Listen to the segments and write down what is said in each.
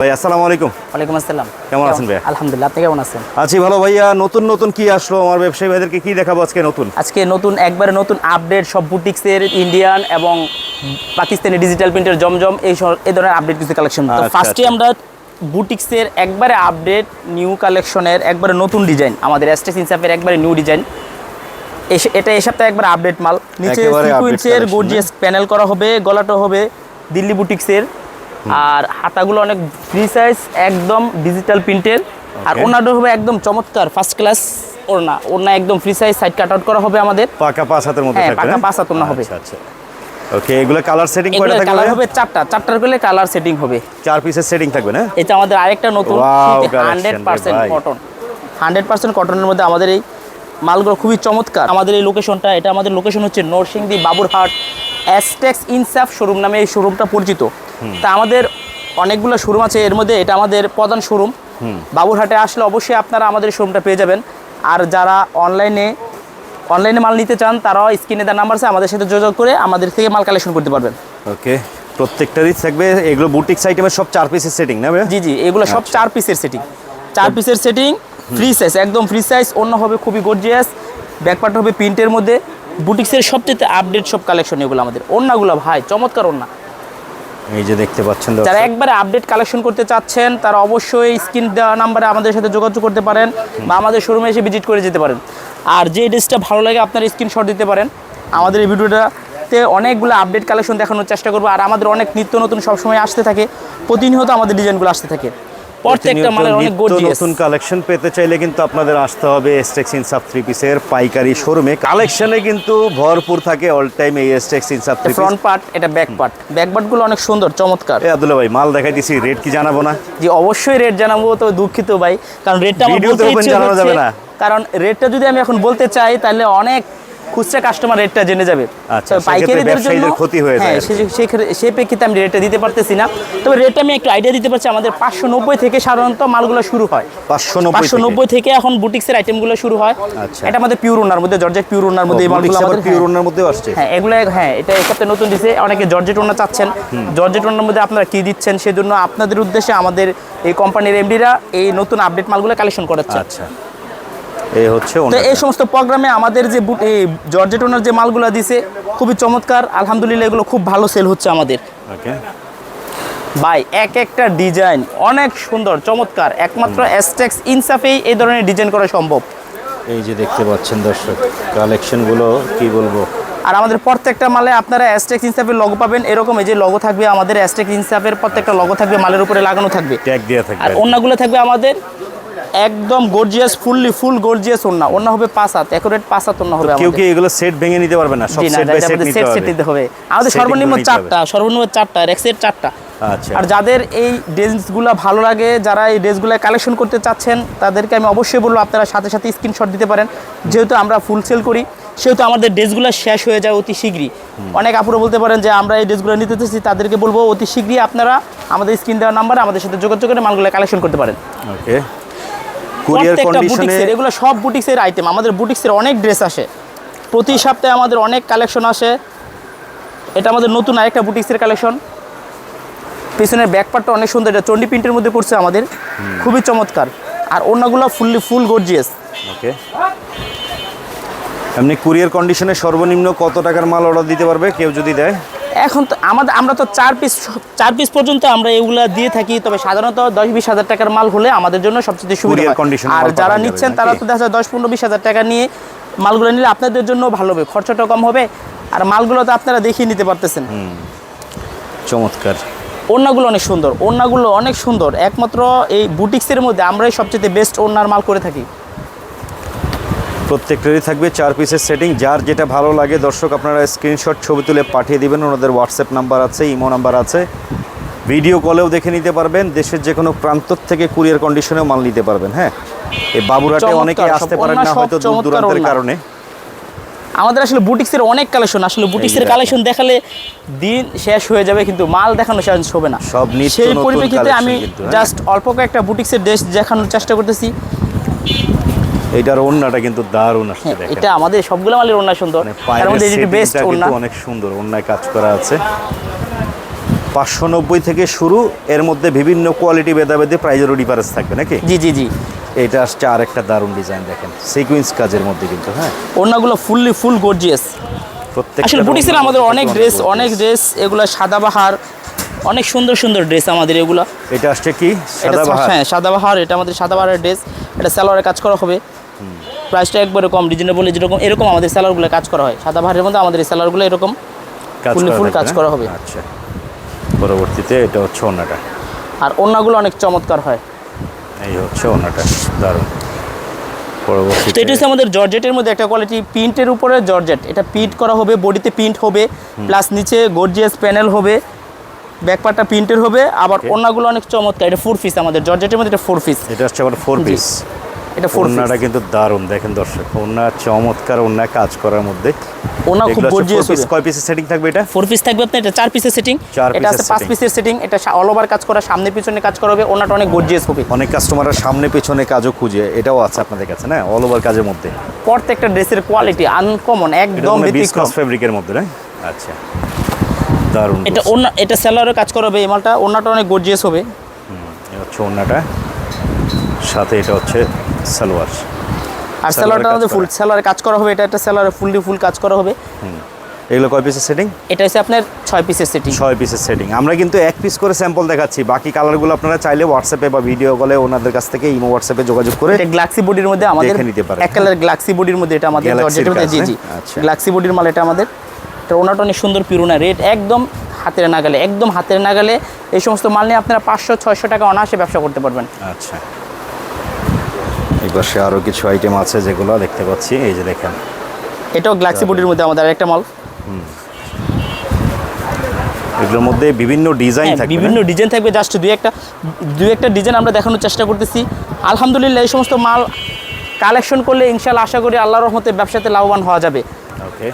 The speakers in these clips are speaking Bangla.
ভাই আসসালামু আলাইকুম। ওয়ালাইকুম আসসালাম। কেমন আছেন ভাইয়া? আলহামদুলিল্লাহ আপনি কেমন আছেন? আছি ভালো ভাইয়া নতুন নতুন কি আসলো আমার ব্যবসায়ী ভাইদেরকে কি দেখাবো আজকে নতুন? আজকে নতুন একবারে নতুন আপডেট সব বুটিক্সের ইন্ডিয়ান এবং পাকিস্তানি ডিজিটাল প্রিন্টের জমজম এই এই ধরনের আপডেট কিছু কালেকশন আচ্ছা, ফার্স্টে আচ্ছা। আমরা বুটিক্সের একবারে আপডেট নিউ কালেকশনের একবারে নতুন ডিজাইন আমাদের এস্টেস ইনসাফের একবারে নিউ ডিজাইন এটা এই সপ্তাহে একবার আপডেট মাল। নিচে সিকুয়েন্সের গর্জিয়াস প্যানেল করা হবে গলাটা হবে দিল্লি বুটিক্সের আর হাতাগুলো অনেক ফ্রি সাইজ একদম ডিজিটাল প্রিন্টের আর. ওনাটা হবে একদম চমৎকার ফার্স্ট ক্লাস ওড়না। ওড়না একদম free size side cut out করা হবে আমাদের। পাকা পাঁচ হাতের মধ্যে হ্যাঁ, থাকবে পাকা পাঁচ হাত ওড়না হবে। আচ্ছা আচ্ছা। ওকে এগুলো কালার সেটিং কয়টা থাকবে কালার হবে চারটা। চারটার করলে কালার সেটিং হবে। চার পিসের সেটিং থাকবে না? এটা আমাদের আরেকটা নতুন Wow, collection হান্ড্রেড রে পার্সেন্ট ভাই। কটন হান্ড্রেড পার্সেন্ট কটনের মধ্যে আমাদের এই মালগুলো খুবই চমৎকার। আমাদের এই লোকেশনটা এটা আমাদের লোকেশন হচ্ছে নরসিংদী বাবুরহাট অ্যাস্টেক্স ইনসাফ শোরুম নামে এই শোরুমটা পরিচিত। তা আমাদের অনেকগুলো শোরুম আছে এর মধ্যে এটা আমাদের প্রধান শোরুম বাবুরহাটে আসলে অবশ্যই আপনারা আমাদের শোরুমটা পেয়ে যাবেন। আর যারা অনলাইনে অনলাইনে মাল নিতে চান তারাও স্ক্রিনে দেওয়ার নাম্বার আছে আমাদের সাথে যোগাযোগ করে আমাদের থেকে মাল কালেকশন করতে পারবেন। ওকে প্রত্যেকটারই থাকবে এগুলো বুটিক্স আইটেমের সব চার পিসের সেটিং না জি জি এগুলো সব চার পিসের সেটিং চার পিসের সেটিং ফ্রি সাইজ একদম ফ্রি সাইজ অন্য হবে খুবই গর্জিয়াস ব্যাকপার্ট হবে প্রিন্টের মধ্যে। বুটিক্সের সবচেয়ে আপডেট সব কালেকশন এগুলো আমাদের। ওন্নাগুলো ভাই চমৎকার ওন্না এই যে দেখতে পাচ্ছেন যারা একবারে আপডেট কালেকশন করতে চাচ্ছেন, তারা অবশ্যই স্ক্রিন দেওয়া নাম্বারে আমাদের সাথে যোগাযোগ করতে পারেন বা আমাদের শোরুমে এসে ভিজিট করে যেতে পারেন। আর যে ড্রেসটা ভালো লাগে, আপনার স্ক্রিনশট দিতে পারেন। আমাদের এই ভিডিওটাতে অনেকগুলো আপডেট কালেকশন দেখানোর চেষ্টা করব। আর আমাদের অনেক নিত্য নতুন সবসময় আসতে থাকে। প্রতিনিয়ত আমাদের ডিজাইনগুলো আসতে থাকে। প্রত্যেকটা মালের অনেক নতুন কালেকশন পেতে চাইলে কিন্তু আপনাদের আসতে হবে এসটেক্স ইনসাফ থ্রি পিসের পাইকারি শোরুমে কালেকশনে কিন্তু ভরপুর থাকে অল টাইম এই এসটেক্স ইনসাফ থ্রি পিস ফ্রন্ট পার্ট এটা ব্যাক পার্ট ব্যাক পার্টগুলো অনেক সুন্দর চমৎকার। এ আব্দুল্লাহ ভাই মাল দেখাই দিছি রেট কি জানাব না? জি অবশ্যই রেট জানাব তবে দুঃখিত ভাই কারণ রেটটা আমার বলতে ইচ্ছে জানানো হচ্ছে যাবে না। কারণ রেটটা যদি আমি এখন বলতে চাই তাহলে অনেক খুচরা কাস্টমার রেটটা জেনে যাবে। আচ্ছা, পাইকারিদের জন্য ক্ষতি হয়ে যায় হ্যাঁ সেই প্রেক্ষিতে আমি রেটটা দিতে পারতেছি না। তবে আমি একটু আইডিয়া দিতে পারছি আমাদের পাঁচশো নব্বই থেকে সাধারণত মালগুলো শুরু হয়। পাঁচশো নব্বই থেকে? এখন বুটিক্সের আইটেমগুলো শুরু হয়। আচ্ছা। এটা আমাদের পিওর ওনার মধ্যে জর্জেট পিওর ওনার মধ্যে এই মালগুলো আমাদের পিওর। ওনার মধ্যেও আসছে? হ্যাঁ এগুলো হ্যাঁ এটা সপ্তাহে নতুন দিছে অনেকে জর্জেট ওনা চাচ্ছেন। জর্জেট ওনার মধ্যে আপনারা কি দিচ্ছেন সেজন্য আপনাদের উদ্দেশ্যে আমাদের এই কোম্পানির এমডিরা এই নতুন আপডেট মালগুলো কালেকশন করাচ্ছে। আচ্ছা। এই হচ্ছে তো এই সমস্ত প্রোগ্রামে আমাদের যে বুট- এই জর্জেট ওনার যে মালগুলো দিছে খুবই চমৎকার। আলহামদুলিল্লাহ এগুলো খুব ভালো সেল হচ্ছে আমাদের। ওকে ভাই এক একটা ডিজাইন অনেক সুন্দর চমৎকার। একমাত্র অ্যাস্টেক্স ইনসাফেই এই ধরনের ডিজাইন করা সম্ভব। এই যে দেখতে পাচ্ছেন দর্শক কালেকশনগুলো কি বলব? আর আমাদের প্রত্যেকটা মালে আপনারা অ্যাস্টেক্স ইনসাফের লগো পাবেন। এরকম এই যে লগো থাকবে আমাদের অ্যাস্টেক্স ইনসাফের প্রত্যেকটা লগো থাকবে মালের উপরে লাগানো থাকবে। ট্যাগ দেওয়া থাকবে আর অন্যগুলো থাকবে আমাদের একদম গর্জিয়াস ফুললি ফুল গর্জিয়াস ওন্না অন্য হবে পাঁচ হাত একুরেট পাঁচ হাত ওন্না হবে কেউ আমাদের। কি এগুলো সেট ভেঙে নিতে পারবে না? সব সেট বাই সেট নিতে সেট সেট হবে। নিতে হবে। আমাদের সর্বনিম্ন হবে। চারটা সর্বনিম্ন চারটা আর এক সেট চারটা। আচ্ছা। আর যাদের এই ড্রেসগুলো ভালো লাগে যারা এই ড্রেসগুলো কালেকশন করতে চাচ্ছেন তাদেরকে আমি অবশ্যই বলব আপনারা সাথে সাথে স্ক্রিনশট দিতে পারেন। যেহেতু আমরা ফুল সেল করি সেহেতু আমাদের ড্রেসগুলো শেষ হয়ে যায় অতি শীঘ্রই। অনেক আপুরো বলতে পারেন যে আমরা এই ড্রেসগুলো নিতে তাদেরকে বলব অতি শীঘ্রই আপনারা আমাদের স্ক্রিন দেওয়ার নাম্বারে আমাদের সাথে যোগাযোগ করে মালগুলো কালেকশন করতে পারেন। ওকে। কুরিয়ার কন্ডিশনে বুটিক্সের এগুলো সব বুটিক্সের আইটেম আমাদের বুটিক্সের অনেক ড্রেস আসে। প্রতি সপ্তাহে আমাদের অনেক কালেকশন আসে। এটা আমাদের নতুন আরেকটা বুটিক্সের কালেকশন পিছনের ব্যাকপার্টটা অনেক সুন্দর। এটা চন্ডি প্রিন্টের মধ্যে করছে আমাদের। খুবই চমৎকার। আর অন্যগুলো ফুললি ফুল গর্জিয়াস ওকে। এমনি কুরিয়ার কন্ডিশনে সর্বনিম্ন কত টাকার মাল অর্ডার দিতে পারবে? কেউ যদি দেয়? এখন তো আমাদের আমরা তো চার পিস চার পিস পর্যন্ত আমরা এগুলা দিয়ে থাকি তবে সাধারণত দশ বিশ হাজার টাকার মাল হলে আমাদের জন্য সবচেয়ে সুবিধা আর যারা নিচ্ছেন তারা তো দেখা যায় দশ পনেরো বিশ হাজার টাকা নিয়ে মালগুলো নিলে আপনাদের জন্য ভালো হবে খরচাটা কম হবে আর মালগুলো তো আপনারা দেখিয়ে নিতে পারতেছেন। চমৎকার। ওড়নাগুলো অনেক সুন্দর ওড়নাগুলো অনেক সুন্দর একমাত্র এই বুটিক্সের মধ্যে আমরাই সবচেয়ে বেস্ট ওড়নার মাল করে থাকি। প্রত্যেকটারই থাকবে চার পিসের সেটিং যার যেটা ভালো লাগে দর্শক আপনারা স্ক্রিনশট ছবি তুলে পাঠিয়ে দিবেন। ওনাদের হোয়াটসঅ্যাপ নাম্বার আছে ইমো নাম্বার আছে। ভিডিও কলেও দেখে নিতে পারবেন। দেশের যে কোনো প্রান্ত থেকে কুরিয়ার কন্ডিশনেও মাল নিতে পারবেন হ্যাঁ? এই বাবুরাটে অনেকে আসতে পারেন না হয়তো দূর দূরান্তের কারণে। আমাদের আসলে বুটিক্সের অনেক কালেকশন আসলে বুটিক্সের কালেকশন দেখালে দিন শেষ হয়ে যাবে কিন্তু মাল দেখানো শেষ হবে না। সব সেই পরিপ্রেক্ষিতে আমি হ্যাঁ। জাস্ট অল্প কয়েকটা বুটিক্সের ড্রেস দেখানোর চেষ্টা করতেছি। এইটার ওড়নাটা কিন্তু দারুণ আসছে হ্যাঁ, দেখেন। এটা আমাদের সবগুলো মালের ওড়না সুন্দর। মানে তার মধ্যে যেটি বেস্ট ওড়না। অনেক সুন্দর ওড়নায় কাজ করা আছে। পাঁচশো নব্বই থেকে শুরু এর মধ্যে বিভিন্ন কোয়ালিটি ভেদাভেদে প্রাইজেরও ডিফারেন্স থাকবে নাকি? জি জি জি। এটা আসছে আরেকটা দারুণ ডিজাইন দেখেন। সিকুয়েন্স কাজের মধ্যে কিন্তু হ্যাঁ। ওড়নাগুলো ফুললি ফুল গর্জিয়াস আসলে বুটিক্সের আমাদের অনেক ড্রেস অনেক ড্রেস এগুলো সাদাবাহার অনেক সুন্দর সুন্দর ড্রেস আমাদের এগুলো। এটা আসছে কি? এটা সাদা হ্যাঁ সাদাবাহার এটা আমাদের সাদাবাহারের ড্রেস এটা স্যালোয়ারে কাজ করা হবে। প্রাইসটা একবারে কম রিজনেবল যেরকম এরকম আমাদের স্যালোয়ারগুলো কাজ করা হয়। সাদা সাদাবাহারের মধ্যে আমাদের এই স্যালোয়ারগুলো এরকম থাকবে, কাজ? করা হবে। আচ্ছা। পরবর্তীতে এটা হচ্ছে ওনাটা। আর ওড়নাগুলো অনেক চমৎকার হয়। এই হচ্ছে ওনাটা। দারুণ। এটা হচ্ছে আমাদের জর্জেটের মধ্যে একটা কোয়ালিটি প্রিন্টের উপরে জর্জেট। এটা প্রিন্ট করা হবে বডিতে প্রিন্ট হবে প্লাস নিচে গর্জিয়াস প্যানেল হবে ব্যাকপার্টটা প্রিন্টের হবে আবার. ওড়নাগুলো অনেক চমৎকার। এটা ফোর পিস আমাদের জর্জেটের মধ্যে এটা ফোর পিস এটা হচ্ছে আবার ফোর পিস এটা ফোর ওনাটা কিন্তু দারুণ দেখেন দর্শক ওনা চমৎকার ওনা কাজ করার মধ্যে। ওনা খুব গর্জিয়াস হবে। কয় পিসের সেটিং থাকবে এটা? ফোর পিস থাকবে আপনার এটা চার পিসের সেটিং এটা আছে পাঁচ পিসের সেটিং এটা অল ওভার কাজ করা সামনে পিছনে কাজ করা হবে ওনাটা অনেক গর্জিয়াস হবে। অনেক কাস্টমাররা সামনে পেছনে কাজও খুঁজে এটাও আছে আপনাদের কাছে না? অল ওভার কাজের মধ্যে। প্রত্যেকটা ড্রেসের কোয়ালিটি আনকমন একদম ব্যতিক্রম। ফেব্রিকের মধ্যে না? আচ্ছা। দারুণ এটা। ওনা এটা সেলারে কাজ করা হবে এই মালটা ওনাটা অনেক গর্জিয়াস হবে। এই হচ্ছে ওনাটা সাথে এটা হচ্ছে সালোয়ার। আর সালোয়ারে সেলারটা আমাদের ফুল। সেলারে কাজ করা হবে এটা একটা সেলারে ফুললি ফুল কাজ করা হবে। এগুলো কয় পিসের সেটিং এটা হচ্ছে আপনার ছয় পিসের সেটিং ছয় পিসের সেটিং আমরা কিন্তু এক পিস করে স্যাম্পল দেখাচ্ছি। বাকি কালারগুলো আপনারা চাইলে হোয়াটসঅ্যাপে বা ভিডিও কলে ওনাদের কাছ থেকে ইমো হোয়াটসঅ্যাপে যোগাযোগ করে এটা গ্লাক্সি বডির মধ্যে আমাদের দেখে নিতে পারেন। এক কালার গ্লাক্সি বডির মধ্যে এটা আমাদের মধ্যে জি হ্যাঁ? জি আচ্ছা। গ্লাক্সি বডির মাল এটা আমাদের। এটা ওনাটা অনেক সুন্দর পিরোনা রেট একদম হাতের নাগালে একদম হাতের নাগালে এই সমস্ত মাল নিয়ে আপনারা পাঁচশো ছয়শো টাকা অনায়াসে ব্যবসা করতে পারবেন। আচ্ছা। এই পাশে আরও কিছু আইটেম আছে যেগুলো দেখতে পাচ্ছি এই যে দেখেন। এটাও গ্লাক্সি বডির মধ্যে আমাদের একটা মাল এগুলোর মধ্যে বিভিন্ন ডিজাইন হ্যাঁ, থাকবে বিভিন্ন ডিজাইন থাকবে জাস্ট দুই একটা দুই একটা ডিজাইন আমরা দেখানোর চেষ্টা করতেছি। আলহামদুলিল্লাহ এই সমস্ত মাল কালেকশন করলে ইনশাল্লাহ আশা করি আল্লাহর রহমতে ব্যবসাতে লাভবান হওয়া যাবে। ওকে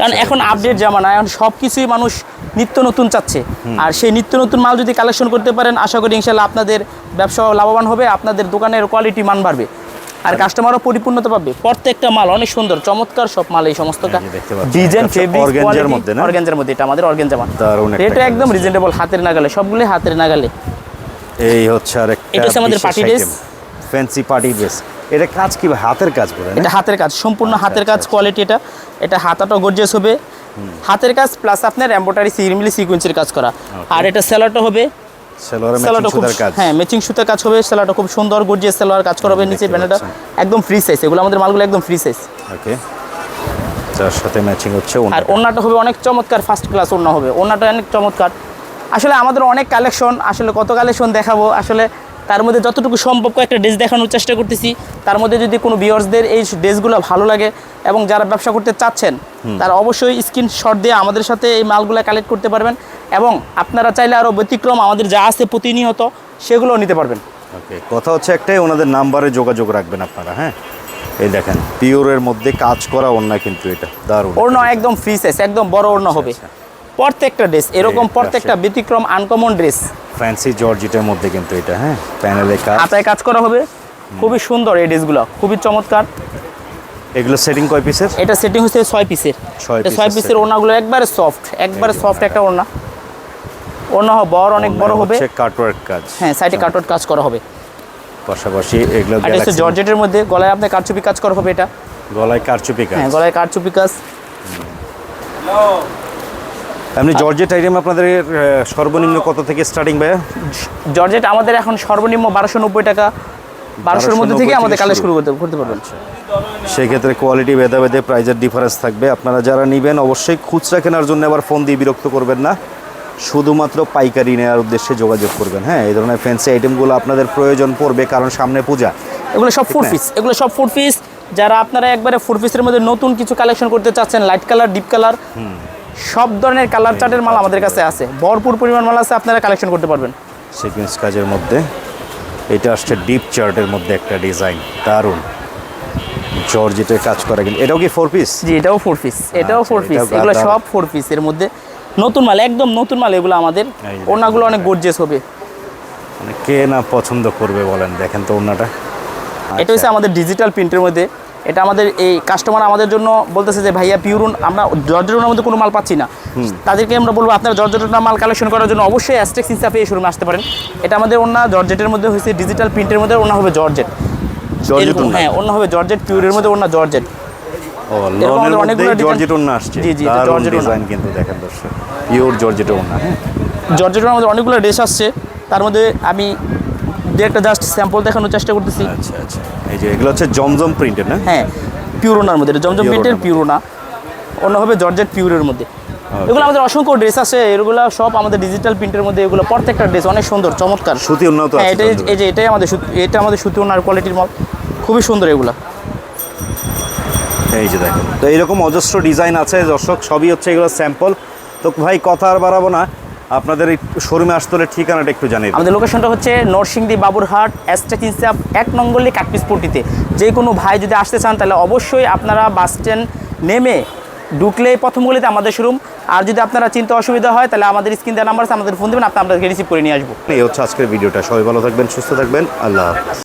কারণ এখন আপডেট জামানা এখন সব কিছুই মানুষ নিত্য নতুন চাচ্ছে। আর সেই নিত্য নতুন মাল যদি কালেকশন করতে পারেন আশা করি ইনশাল্লাহ আপনাদের ব্যবসা লাভবান হবে আপনাদের দোকানের কোয়ালিটি মান বাড়বে। আর কাস্টমারও পরিপূর্ণতা পাবে। প্রত্যেকটা মাল অনেক সুন্দর চমৎকার সব মাল এই সমস্ত ডিজাইন ফেব্রিক মধ্যে না? মধ্যে এটা আমাদের মাল। একটা রেটও একদম কাজ। রিজনেবল হাতের নাগালে সবগুলোই হাতের নাগালে। এই হচ্ছে আর এটা হচ্ছে আমাদের party dress। Fancy party dress এটা কাজ কি হাতের কাজ করে এটা হাতের কাজ সম্পূর্ণ আচ্ছা, হাতের কাজ আচ্ছা, কোয়ালিটি এটা। এটা হাতাটাও গর্জিয়াস হবে। হাতের কাজ প্লাস আপনার এম্বোটারি সিরিমিলি সিকুয়েন্সের কাজ করা। আর এটা সেলারটা হবে? হ্যাঁ ম্যাচিং সুতার কাজ হবে সেলারটা খুব সুন্দর গর্জিয়াস কাজ করা হবে নিচে ব্যানারটা একদম ফ্রি সাইজ এগুলো আমাদের মালগুলো একদম ফ্রি সাইজ ওকে যার সাথে ম্যাচিং হচ্ছে আর ওনাটা। হবে অনেক চমৎকার ফার্স্ট ক্লাস হবে। অনেক চমৎকার। আসলে আমাদের অনেক কালেকশন আসলে কত কালেকশন দেখাবো আসলে তার মধ্যে যতটুকু সম্ভব একটা ড্রেস দেখানোর চেষ্টা করতেছি। তার মধ্যে যদি কোনো ভিউয়ার্সদের এই ড্রেসগুলো ভালো লাগে এবং যারা ব্যবসা করতে চাচ্ছেন তারা অবশ্যই স্ক্রিনশট দিয়ে আমাদের সাথে এই মালগুলো কালেক্ট করতে পারবেন এবং আপনারা চাইলে আরও ব্যতিক্রম আমাদের যা আছে প্রতিনিয়ত সেগুলোও নিতে পারবেন। ওকে কথা হচ্ছে একটাই ওনাদের নাম্বারে যোগাযোগ রাখবেন আপনারা হ্যাঁ? এই দেখেন পিওরের মধ্যে কাজ করা ওনা কিন্তু এটা দারুণ। ওড়না একদম ফ্রি সাইজ একদম বড় ওড়না হবে। আচ্ছা। প্রত্যেকটা ড্রেস এরকম প্রত্যেকটা ব্যতিক্রম আনকমন ড্রেস ফ্যান্সি জর্জিটের মধ্যে কিন্তু এটা হ্যাঁ? প্যানেলে কাজ। হাতায় কাজ করা হবে। খুবই সুন্দর এই ড্রেসগুলো খুবই চমৎকার। এগুলো সেটিং কয় পিসের এটা সেটিং হচ্ছে ছয় পিসের ছয় পিসের ওনাগুলো একবারে সফট একবারে সফট একটা ওনা ওনা হবে বড় অনেক বড় হবে। হচ্ছে কাটওয়ার্ক কাজ। হ্যাঁ সাইডে কাটওয়ার্ট কাজ করা হবে। পাশাপাশি এগুলো গ্যালাক্সি জর্জেটের মধ্যে গলায় আপনার কারচুপি কাজ করা হবে এটা। গলায় কারচুপি কাজ। হ্যাঁ গলায় কারচুপি কাজ। এমনি জর্জেট আইটেম আপনাদের সর্বনিম্ন কত থেকে স্টার্টিং ভাইয়া? জর্জেট আমাদের এখন সর্বনিম্ন বারোশো নব্বই টাকা বারোশোর মধ্যে থেকে আমাদের কালেক্ট শুরু। করতে করতে পারবেন। সেক্ষেত্রে কোয়ালিটি ভেদে ভেদে প্রাইজের ডিফারেন্স থাকবে। আপনারা যারা নেবেন অবশ্যই খুচরা কেনার জন্য আবার ফোন দিয়ে বিরক্ত করবেন না। শুধুমাত্র পাইকারি নেওয়ার উদ্দেশ্যে যোগাযোগ করবেন। হ্যাঁ এই ধরনের ফ্যান্সি আইটেমগুলো আপনাদের প্রয়োজন পড়বে কারণ সামনে পূজা। এগুলো সব ফুড পিস এগুলো সব ফুড পিস যারা আপনারা একবারে ফুড পিসের মধ্যে নতুন কিছু কালেকশন করতে চাচ্ছেন লাইট কালার ডিপ কালার সব ধরনের কালার চার্টের মাল আমাদের কাছে আছে। ভরপুর পরিমাণ মাল আছে আপনারা কালেকশন করতে পারবেন। সিকুয়েন্স কাজের মধ্যে। এটা আসছে ডিপ চার্টের মধ্যে একটা ডিজাইন দারুণ জর্জেটের কাজ করা কিন্তু এটাও কি ফোর পিস জি এটাও ফোর পিস এটাও আচ্ছা, ফোর পিস এগুলো সব ফোর পিস এর মধ্যে। নতুন মাল একদম নতুন মাল এগুলো আমাদের। ওনাগুলো অনেক গর্জেস হবে। মানে কে না পছন্দ করবে বলেন দেখেন তো ওনাটা এটা হচ্ছে আমাদের ডিজিটাল প্রিন্টের মধ্যে। এটা আমাদের এই কাস্টমার আমাদের জন্য বলতেছে যে ভাইয়া পিউরুন আমরা জর্জেটনের মধ্যে কোনো মাল পাচ্ছি না। তাদেরকে আমরা বলব আপনারা জর্জেটনের মাল কালেকশন করার জন্য অবশ্যই অ্যাস্টেক্স ইনসাফে এই শোরুমে আসতে পারেন। এটা আমাদের অন্য জর্জেটের মধ্যে হয়েছে ডিজিটাল প্রিন্টের মধ্যে অন্য হবে জর্জেট। জর্জেট হ্যাঁ অন্য হবে জর্জেট পিউরের মধ্যে অন্য জর্জেট। মধ্যে হ্যাঁ। জর্জেটের আমাদের অনেকগুলো ড্রেস আসছে। তার মধ্যে আমি দু একটা জাস্ট স্যাম্পল দেখানোর চেষ্টা করতেছি। আচ্ছা আচ্ছা। এই যে এগুলো হচ্ছে জমজম প্রিন্টের না? হ্যাঁ পিউরোনার মধ্যে। এটা জমজম প্রিন্টের পিউরোনা অন্য হবে জর্জেট পিউরের মধ্যে। এগুলো আমাদের অসংখ্য ড্রেস আছে এগুলো সব আমাদের ডিজিটাল প্রিন্টের মধ্যে এগুলো প্রত্যেকটা ড্রেস অনেক সুন্দর চমৎকার। সুতি ওন্নাও তো হ্যাঁ এটাই এই যে এটাই আমাদের সুতি- এটা আমাদের সুতি ওনার কোয়ালিটির মাল। খুবই সুন্দর এগুলো। এই যে দেখেন। তো এইরকম অজস্র ডিজাইন আছে দর্শক সবই হচ্ছে এগুলো স্যাম্পল তো ভাই কথা আর বাড়াবো না। আপনাদের এই শোরুমে আসতে হলে ঠিকানাটা একটু জানিয়ে আমাদের লোকেশনটা হচ্ছে নরসিংদী বাবুরহাট অ্যাস্টেক ইনসাপ এক নঙ্গলি কাটপিসপুরটিতে যে কোনো ভাই যদি আসতে চান তাহলে অবশ্যই আপনারা বাস স্ট্যান্ড নেমে ঢুকলে প্রথম গলিতে আমাদের শোরুম। আর যদি আপনারা চিন্তা অসুবিধা হয় তাহলে আমাদের স্ক্রিন দেওয়া নাম্বার আছে আমাদের ফোন দেবেন আপনি আপনাদেরকে রিসিভ করে নিয়ে আসব। এই হচ্ছে আজকের ভিডিওটা। সবাই ভালো থাকবেন সুস্থ থাকবেন। আল্লাহ